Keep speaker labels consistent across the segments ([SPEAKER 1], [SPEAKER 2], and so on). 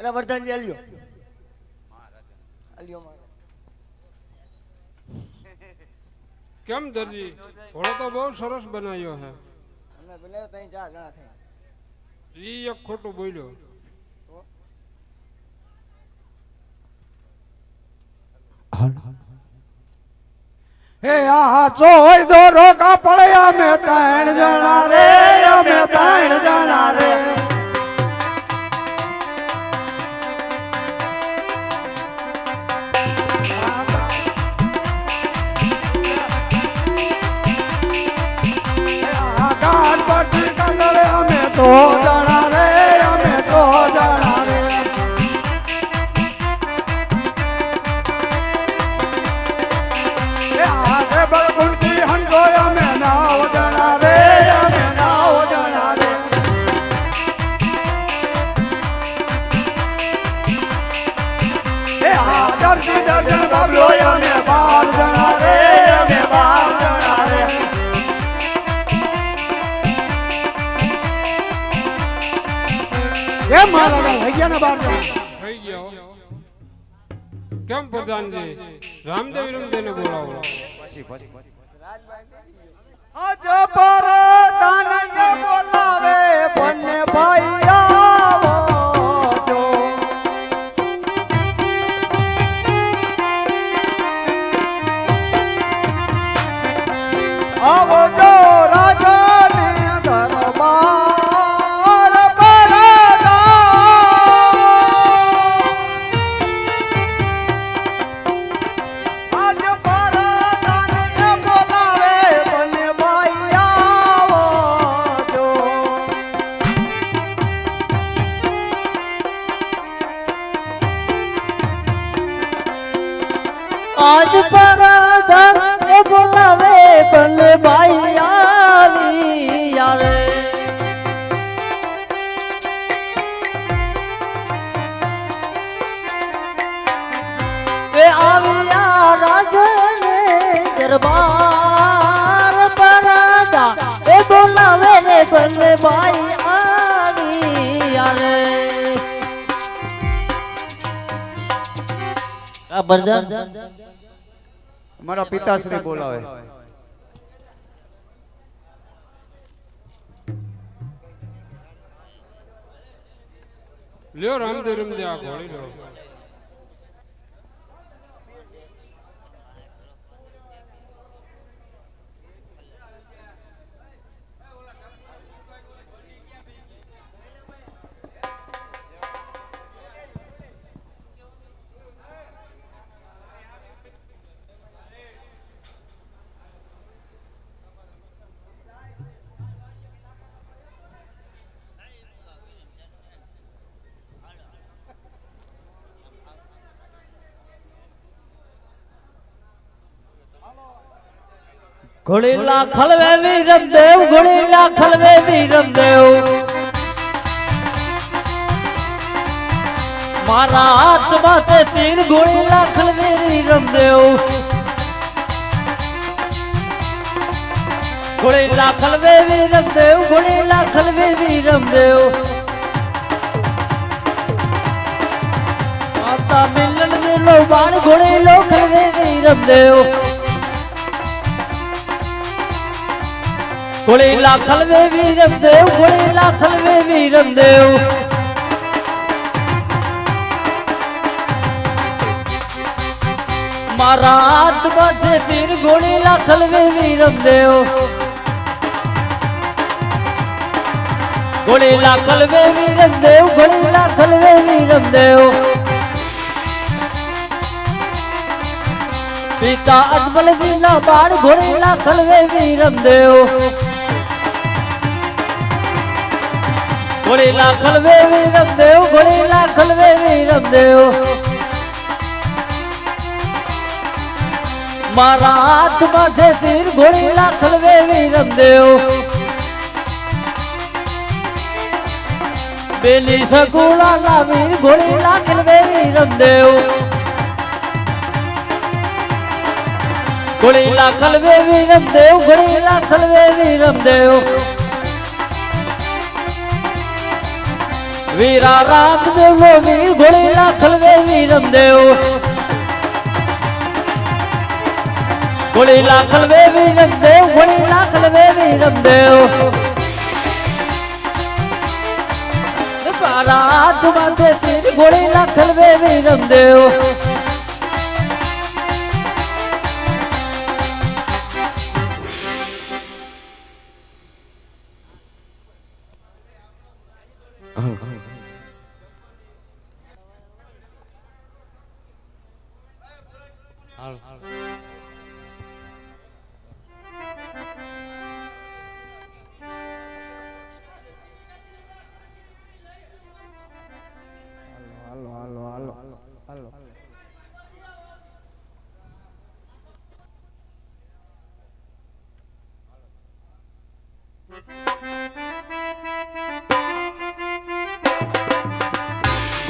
[SPEAKER 1] અરે વર્ધનજી અલ્યો અલ્યો
[SPEAKER 2] કેમ દરજી? ઘોડો તો બહુ સરસ બનાવ્યો હે.
[SPEAKER 1] અમે બનાવ્યો તઈ ચાર જણા થઈ
[SPEAKER 2] ઈ એક ખોટું બોલ્યો.
[SPEAKER 3] હે આ ચોય દોરો કાપડે અમે ત્રણ જણા રે અમે ત્રણ જણા રે. અમે કેમ
[SPEAKER 2] પ્રધાનજી રામદેવ બોલાવો.
[SPEAKER 3] આજ પર દાનંદ બોલાવે બંને ભાઈ આજ
[SPEAKER 4] પરાધન એ બોલાવે પણ ભાઈ આવી યારે એ આવ્યા રાજને દરબાર પરાધા એ બોલાવે ને પણ ભાઈ આવી બરદાન.
[SPEAKER 3] મારા પિતાશ્રી બોલાવે.
[SPEAKER 2] લ્યો રામદેવ રમદે આ ઘોડી લો
[SPEAKER 4] ઘોડીલા ખલવે વીરમ દેવ ઘોડીલા ખલવે વીરમ દેવ મારા હાથમાં છે તીર ઘોડીલા ખલવે વીરમ દેવ ઘોડીલા ખલવે વીરમ દેવ ઘોડીલા ખલવે વીરમ દેવ માતા મિલન મિલો બાણ ઘોડીલો ખલવે વીરમ દેવ લાખલ ખલવે વીરમ દેવ લાખલ ખલવે વીરમ દેવ. મારા હાથમાં છે તીર ઘોડીલા ખલવે વીરમ દેવ. ઘોડીલા ખલવે વીરમ દેવ ઘોડીલા ખલવે વીરમ દેવ. પિતા અજમલજીના બાળ ઘોડીલા ખલવે વીરમ દેવ. ઘોડીલા લાખલ વેવી રમદેવ ઘોડી લાખલ વેવી રમદેવ. મારા હાથમાં છે તીર ઘોડી લાખલ વેવી રમદેવ. બેલી સગુણા લાવી ઘોડી લાખલ વેવી રમદેવ. ઘોડી લાખલ વેવી રમદેવ ઘોડી લાખલ વેવી વીરમ વીરા રામદેવ વીર ઘોડી લાખલવે વીરમદેવ ઘોડી લાખલવે વીરમદેવ ઘોડી લાખલવે વીરમદેવ મારા હાથ માથે તીર ઘોડી લાખલવે વીરમદેવ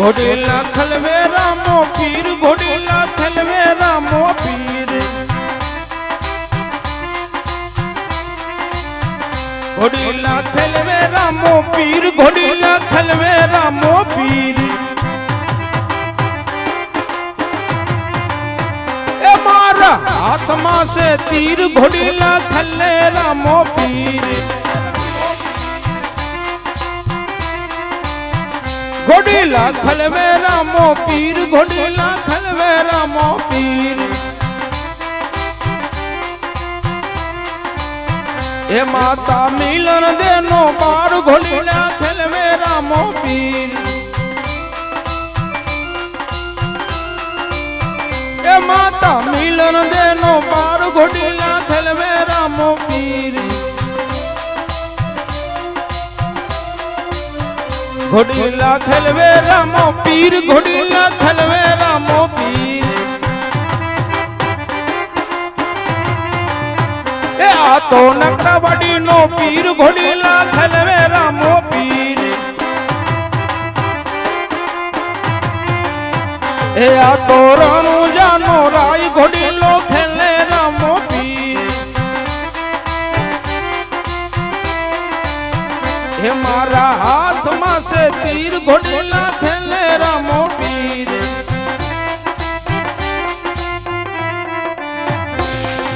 [SPEAKER 5] ઘોડીલા ખલવે રામો પીર ઘોડીલા ખલવે રામો પીર. ઘોડીલા ખલવે રામો પીર ઘોડીલા ખલવે રામો પીર. એ મારા હાથમાં છે તીર ઘોડીલા ખલ્લે રામો પીર. ઘોડીલા ખલવે રામો પીર, ઘોડીલા ખલવે રામો પીર. એ માતા મિલન દેનો બાર ઘોડીલા ખલવે રામો પીર. એ માતા મિલન દેનો બાર ઘોડીલા ઘોડીલા ખલવે રામો પીર ઘોડીલા ખલવે રામો પીર. એ આ તો નકરાવાડી નો પીર ઘોડીલા ખલવે રામો પીર. એ આ તો રણુજાનો રાય ઘોડીલો તીર ઘોડીલા ખેલે રામો પીર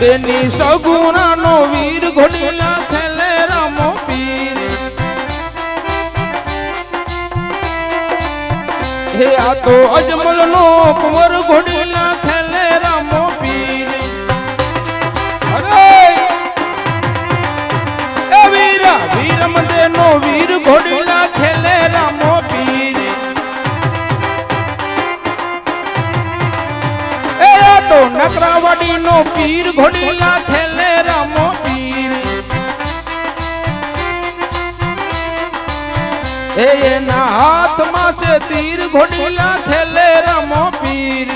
[SPEAKER 5] બેની સગુણાનો વીર ઘોડીલા ખેલે રામો પીર હે આ તો અજમલ નો કુંવર ઘોડીલા પીર ઘોડીલા ખેલે રમો પીર એ એના હાથમાં છે તીર ઘોડીલા ખેલે રમો પીર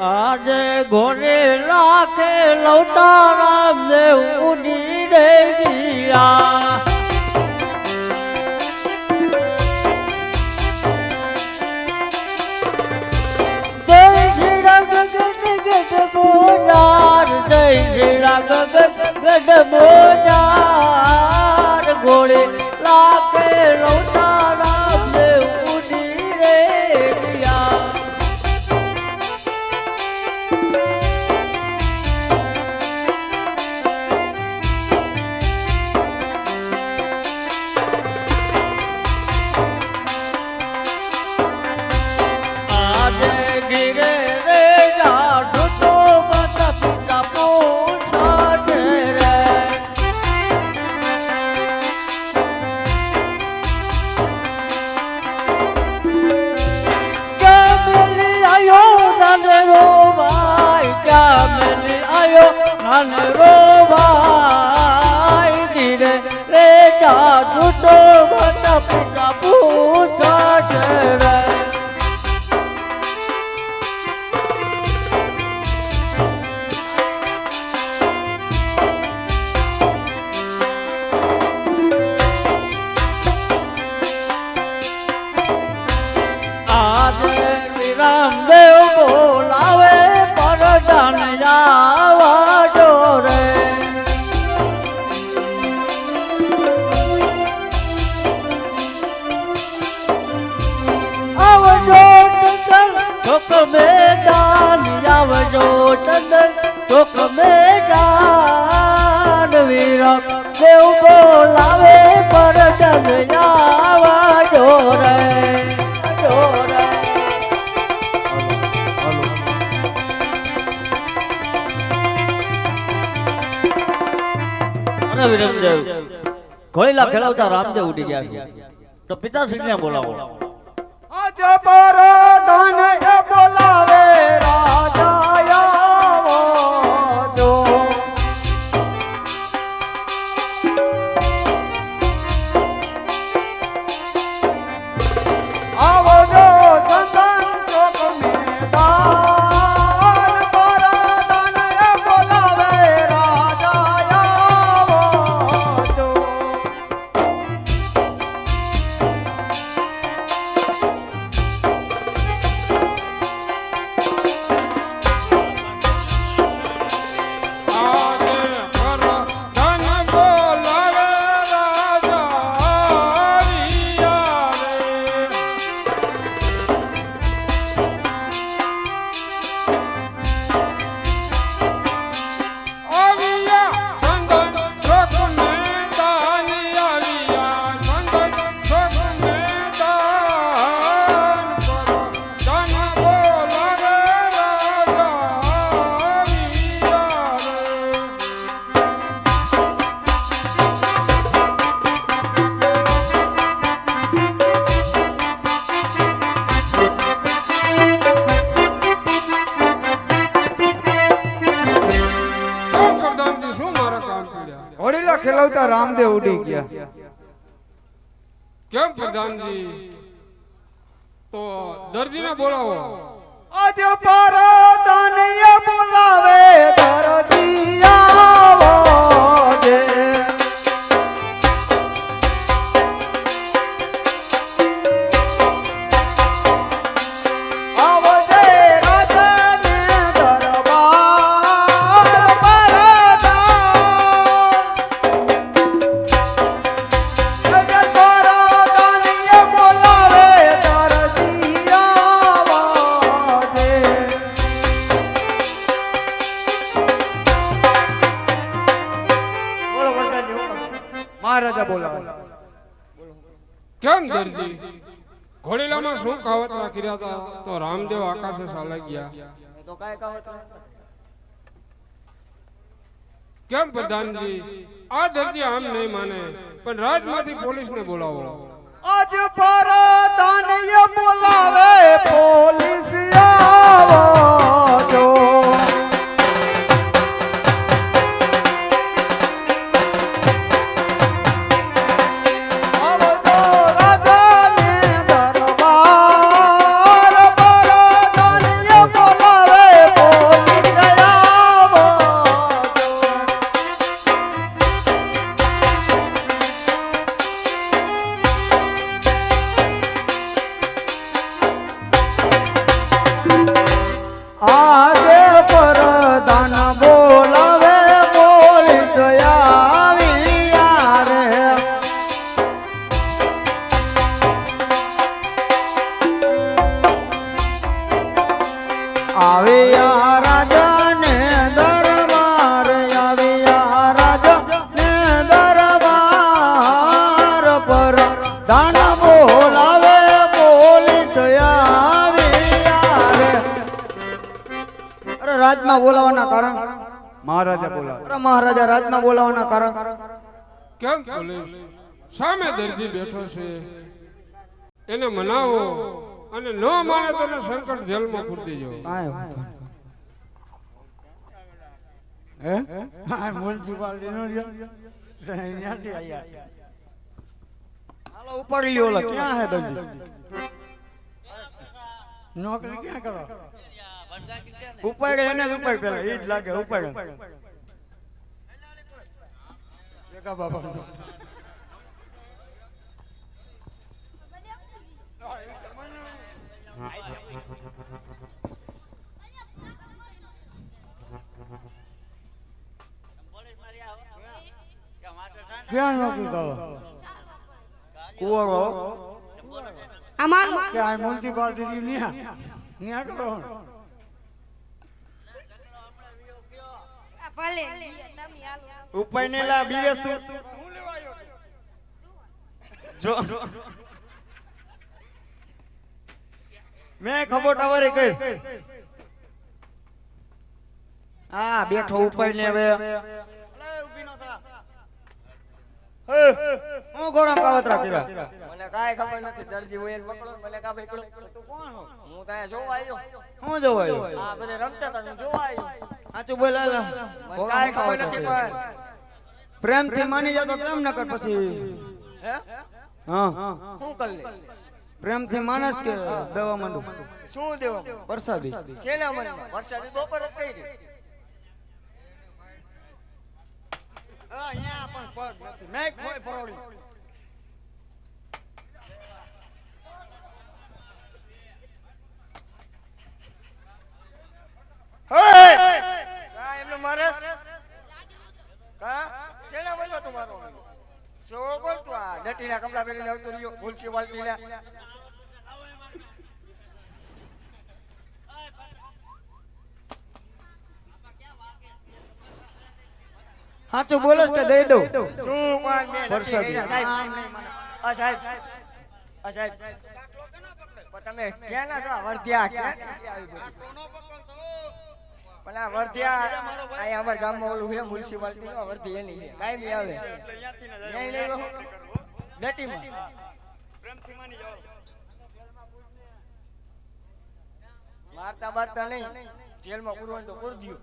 [SPEAKER 4] આજે ઘોડે રાખે લવતા રામદેવ ઉડી રે ગયા ગઢ બોજાર જય દેવ બોલાવે પર જમયાવા જોરે જોરે અરે વિરમદેવ ઘોડીલા ખેલાવતા રામદેવ ઉડી ગયા છે. તો પિતાશ્રીને બોલાવો.
[SPEAKER 3] આજે પર એ બોલાવે રાજા
[SPEAKER 2] કેમ તો દરજીને બોલાવો. રામદેવ આકાશે સાલા ગયા
[SPEAKER 1] એ તો કાંઈ કહો તો
[SPEAKER 2] કેમ પ્રધાનજી આ દરજી આમ નહીં માને પણ રાજમાંથી પોલીસને બોલાવો
[SPEAKER 3] આજ પર દાનીય બોલાવે પોલીસ મહારાજા બોલાવા. મહારાજા રાજમાં બોલાવાના કારણ?
[SPEAKER 2] કેમ પોલીસ? સામે દરજી બેઠો છે. એને મનાવો અને ન માને તો સંકટ જેલમાં પૂરતી દેજો
[SPEAKER 3] કાંઈ વાંધો હે? હા મ્યુનિસિપાલિટી નો જો અહીંયાથી આયા. હાલો ઉપાડી લ્યો ઓલા. ક્યાં હે દરજી? નોકરી ક્યાં કરો? ઉપાડે એને જ ઉપાડ પેલા ઈ જ લાગે ઉપાડે એકા બાબા ક્યાં નોકરી કરો કુવાડો
[SPEAKER 6] આમાં
[SPEAKER 3] ક્યાં? મ્યુનિસિપાલિટી ન્યા ન્યા કરો
[SPEAKER 6] ભલે
[SPEAKER 3] ઉપર ને લા બીવેસ તું જો મેં ખબર ટવારે કર. હા બેઠો ઉપર ને હવે હું ગોરામ કાવતરા કર્યા?
[SPEAKER 1] મને કાંઈ ખબર નથી દરજી હોય પકડો મને કાં પકડો હું? ત્યાં જોવા આવ્યો
[SPEAKER 3] હું જોવાયો?
[SPEAKER 1] આ બધે રમતા હતા હું જોવા આવ્યો
[SPEAKER 3] સાચું બોલ
[SPEAKER 1] કાંઈ ખબર નથી પણ.
[SPEAKER 3] પ્રેમથી માની જતો કેમ ન કર પછી.
[SPEAKER 1] હે?
[SPEAKER 3] હા.
[SPEAKER 1] શું કરી લે
[SPEAKER 3] પ્રેમથી માનસ કે દેવા માંડું?
[SPEAKER 1] શું દેવા?
[SPEAKER 3] પ્રસાદી
[SPEAKER 1] શેના મને પ્રસાદી બપોર જ કરી દે.
[SPEAKER 3] અહીંયા પણ પગ નથી. મેં કોઈ પરોડી
[SPEAKER 1] કા શેના બોલ્યો તું મારો સો બોલ તું આ ડટીના કપડા પહેરીને આવતો રહ્યો ભૂલસી હા
[SPEAKER 3] તો બોલો કે દઈ દઉં.
[SPEAKER 1] શું માન
[SPEAKER 3] મે.
[SPEAKER 1] સાહેબ આ સાહેબ આ સાહેબ. તમે ક્યાં ના છો વર્ધ્યા ક્યાં આવી બધી? પણ આ વર્ધ્યા અહીંયા અમારા ગામમાં ઓલું હે મ્યુનિસિપાલિટી નું વર્ધી એની છે. કાયમી આવે. નહીં નહીં બહુ. ડટીમાં મારતા બારતા નહીં. જેલમાં પૂરવાનું તો પૂર દ્યો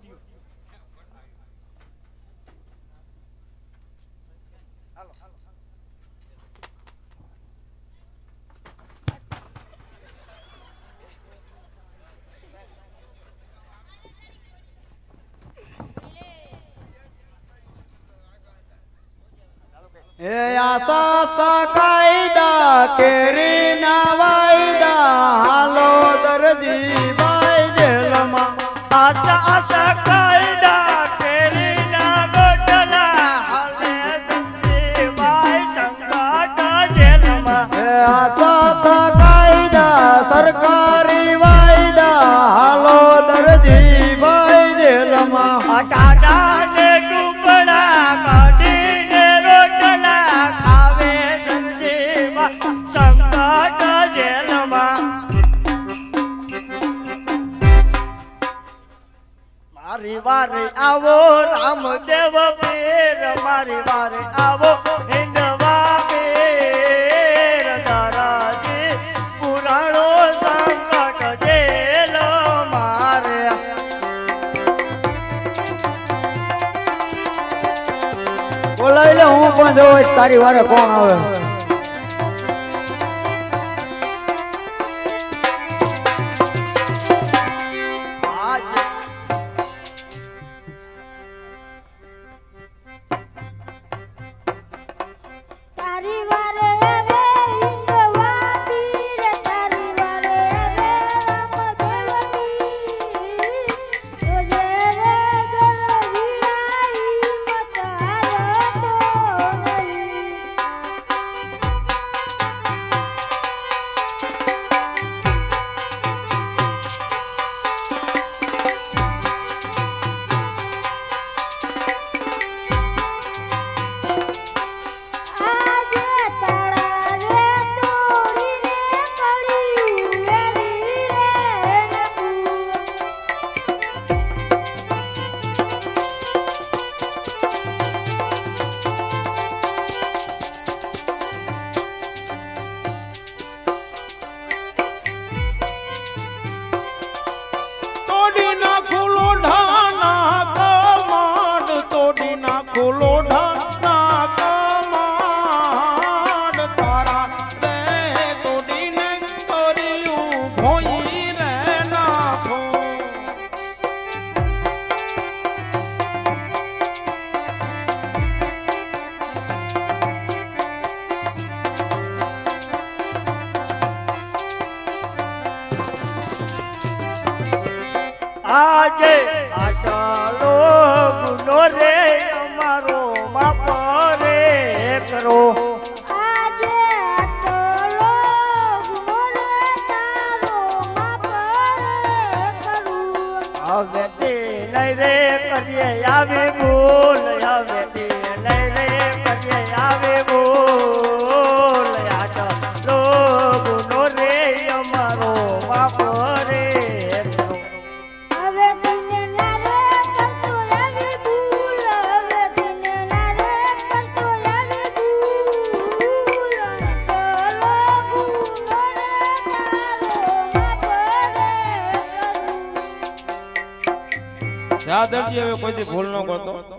[SPEAKER 3] એ આસા સા કાયદા કેરી ના વાયદા હાલો દરજી બાઈ જેલમાં.
[SPEAKER 1] આશા આશા કાયદા આવો, રામદેવ પીર, મારી વારે આવો. હિંદવા પીર તારાજી પુરાણો સંકટ જેલ મારે
[SPEAKER 3] બોલાવી લે, હું પણ જોઉં તારી વારે કોણ આવે.
[SPEAKER 6] color. નહીં રે
[SPEAKER 1] કરીએ આવે
[SPEAKER 7] બોલ આવે રે
[SPEAKER 6] કરીએ આવે બોલ. ભૂલ ન કરતો